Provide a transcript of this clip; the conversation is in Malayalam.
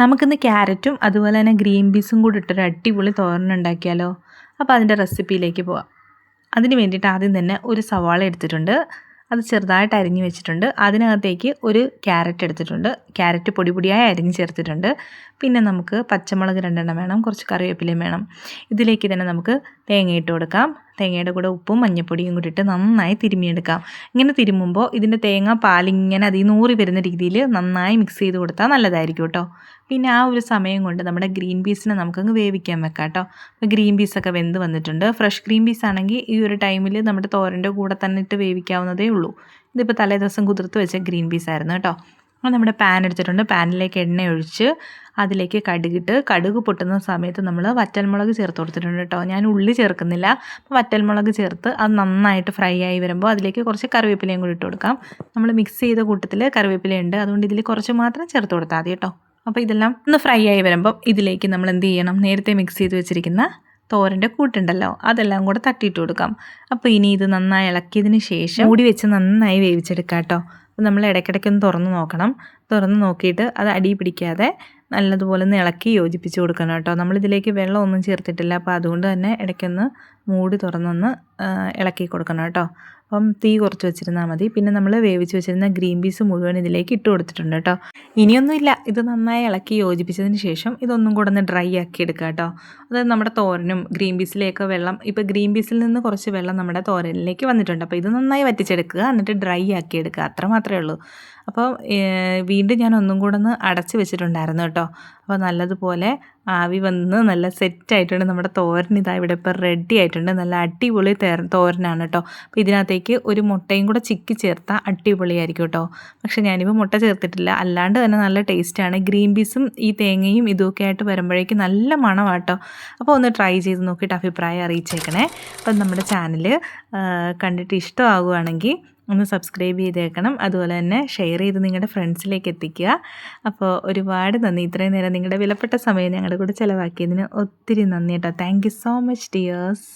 നമുക്കിന്ന് ക്യാരറ്റും അതുപോലെ തന്നെ ഗ്രീൻ പീസും കൂടി ഇട്ടൊരു അടിപൊളി തോരൻ ഉണ്ടാക്കിയാലോ? അപ്പോൾ അതിന്റെ റെസിപ്പിയിലേക്ക് പോവാം. അതിന് വേണ്ടിയിട്ട് ആദ്യം തന്നെ ഒരു സവാള എടുത്തിട്ടുണ്ട്. അത് ചെറുതായിട്ട് അരിഞ്ഞ് വെച്ചിട്ടുണ്ട്. അതിനകത്തേക്ക് ഒരു ക്യാരറ്റ് എടുത്തിട്ടുണ്ട്. ക്യാരറ്റ് പൊടി പൊടിയായി അരിഞ്ഞ് ചേർത്തിട്ടുണ്ട്. പിന്നെ നമുക്ക് പച്ചമുളക് രണ്ടെണ്ണം വേണം. കുറച്ച് കറിവേപ്പിലയും വേണം. ഇതിലേക്ക് തന്നെ നമുക്ക് തേങ്ങ ഇട്ട് കൊടുക്കാം. തേങ്ങയുടെ കൂടെ ഉപ്പും മഞ്ഞൾപ്പൊടിയും കൂടി നന്നായി തിരുമിയെടുക്കാം ഇങ്ങനെ തിരുമുമ്പോൾ ഇതിന്റെ തേങ്ങ പാലിങ്ങനെ അതിൽ നൂറി വരുന്ന രീതിയിൽ നന്നായി മിക്സ് ചെയ്ത് കൊടുത്താൽ നല്ലതായിരിക്കും കേട്ടോ. പിന്നെ ആ ഒരു സമയം കൊണ്ട് നമ്മുടെ ഗ്രീൻ പീസിനെ നമുക്കങ്ങ് വേവിക്കാൻ വെക്കാം കേട്ടോ. അപ്പോൾ ഗ്രീൻ പീസൊക്കെ വെന്ത് വന്നിട്ടുണ്ട്. ഫ്രഷ് ഗ്രീൻ പീസ് ആണെങ്കിൽ ഈ ഒരു ടൈമിൽ നമ്മുടെ തോരന്റെ കൂടെ തന്നെ ഇട്ട് വേവിക്കാവുന്നതേ ഉള്ളൂ. ഇതിപ്പോൾ തലേ ദിവസം കുതിർത്ത് വെച്ച ഗ്രീൻ പീസ് ആയിരുന്നു കേട്ടോ. നമ്മുടെ പാൻ എടുത്തിട്ടുണ്ട്. പാനിലേക്ക് എണ്ണ ഒഴിച്ച് അതിലേക്ക് കടുകിട്ട് കടുക് പൊട്ടുന്ന സമയത്ത് നമ്മൾ വറ്റൽമുളക് ചേർത്ത് കൊടുത്തിട്ടുണ്ട് കേട്ടോ. ഞാൻ ഉള്ളി ചേർക്കുന്നില്ല. അപ്പോൾ വറ്റൽമുളക് ചേർത്ത് അത് നന്നായിട്ട് ഫ്രൈ ആയി വരുമ്പോൾ അതിലേക്ക് കുറച്ച് കറിവേപ്പിലയും കൂടി ഇട്ട് കൊടുക്കാം. നമ്മൾ മിക്സ് ചെയ്ത കൂട്ടത്തിൽ കറിവേപ്പിലയുണ്ട്. അതുകൊണ്ട് ഇതിൽ കുറച്ച് മാത്രം ചേർത്ത് കൊടുത്താൽ മതി കേട്ടോ. അപ്പോൾ ഇതെല്ലാം ഒന്ന് ഫ്രൈ ആയി വരുമ്പോൾ ഇതിലേക്ക് നമ്മൾ എന്ത് ചെയ്യണം? നേരത്തെ മിക്സ് ചെയ്ത് വെച്ചിരിക്കുന്ന തോരന്റെ കൂട്ടുണ്ടല്ലോ അതെല്ലാം കൂടെ തട്ടിയിട്ട് കൊടുക്കാം. അപ്പോൾ ഇനി ഇത് നന്നായി ഇളക്കിയതിന് ശേഷം മൂടി വെച്ച് നന്നായി വേവിച്ചെടുക്കാം കേട്ടോ. അപ്പോൾ നമ്മൾ ഇടയ്ക്കിടയ്ക്കൊന്ന് തുറന്ന് നോക്കണം. തുറന്ന് നോക്കിയിട്ട് അത് അടി പിടിക്കാതെ നല്ലതുപോലെ ഒന്ന് ഇളക്കി യോജിപ്പിച്ച് കൊടുക്കണം കേട്ടോ. നമ്മളിതിലേക്ക് വെള്ളമൊന്നും ചേർത്തിട്ടില്ല. അപ്പോൾ അതുകൊണ്ട് തന്നെ ഇടയ്ക്കൊന്ന് മൂടി തുറന്നൊന്ന് ഇളക്കി കൊടുക്കണം കേട്ടോ. അപ്പം തീ കുറച്ച് വെച്ചിരുന്നാൽ മതി. പിന്നെ നമ്മൾ വേവിച്ച് വെച്ചിരുന്ന ഗ്രീൻ പീസ് മുഴുവൻ ഇതിലേക്ക് ഇട്ട് കൊടുത്തിട്ടുണ്ട് കേട്ടോ. ഇനിയൊന്നുമില്ല ഇത് നന്നായി ഇളക്കി യോജിപ്പിച്ചതിന് ശേഷം ഇതൊന്നും കൂടെ ഒന്ന് ഡ്രൈ ആക്കി എടുക്കുക കേട്ടോ. അത് നമ്മുടെ തോരനും ഗ്രീൻ പീസിലേക്ക് വെള്ളം ഇപ്പോൾ ഗ്രീൻ പീസിൽ നിന്ന് കുറച്ച് വെള്ളം നമ്മുടെ തോരനിലേക്ക് വന്നിട്ടുണ്ട്. അപ്പോൾ ഇത് നന്നായി വറ്റിച്ചെടുക്കുക. എന്നിട്ട് ഡ്രൈ ആക്കി എടുക്കുക. അത്ര മാത്രമേ ഉള്ളൂ. അപ്പോൾ വീണ്ടും ഞാൻ ഒന്നും കൂടെ ഒന്ന് അടച്ച് വെച്ചിട്ടുണ്ടായിരുന്നു കേട്ടോ. അപ്പോൾ നല്ലതുപോലെ ആവി വന്ന് നല്ല സെറ്റായിട്ടുണ്ട് നമ്മുടെ തോരൻ ഇതാ ഇവിടെ ഇപ്പോൾ റെഡി ആയിട്ടുണ്ട്. നല്ല അടിപൊളി തോരനാണ് കേട്ടോ. അപ്പോൾ ഇതിനകത്തേക്ക് ഒരു മുട്ടയും കൂടെ ചിക്കി ചേർത്താൽ അടിപൊളിയായിരിക്കും കേട്ടോ. പക്ഷേ ഞാനിപ്പോൾ മുട്ട ചേർത്തിട്ടില്ല. അല്ലാണ്ട് തന്നെ നല്ല ടേസ്റ്റാണ് ഗ്രീൻ പീസും ഈ തേങ്ങയും ഇതുമൊക്കെ ആയിട്ട് വരുമ്പോഴേക്കും നല്ല മണമാണ് കേട്ടോ. അപ്പോൾ ഒന്ന് ട്രൈ ചെയ്ത് നോക്കിയിട്ട് അഭിപ്രായം അറിയിച്ചേക്കണേ. അപ്പം നമ്മുടെ ചാനൽ കണ്ടിട്ട് ഇഷ്ടമാകുകയാണെങ്കിൽ ഒന്ന് സബ്സ്ക്രൈബ് ചെയ്തേക്കണം. അതുപോലെ തന്നെ ഷെയർ ചെയ്ത് നിങ്ങളുടെ ഫ്രണ്ട്സിലേക്ക് എത്തിക്കുക. അപ്പോൾ ഒരുപാട് നന്ദി. ഇത്രയും നേരം നിങ്ങളുടെ വിലപ്പെട്ട സമയം ഞങ്ങളുടെ കൂടെ ചിലവാക്കിയതിന് ഒത്തിരി നന്ദി കേട്ടോ. Thank so much dears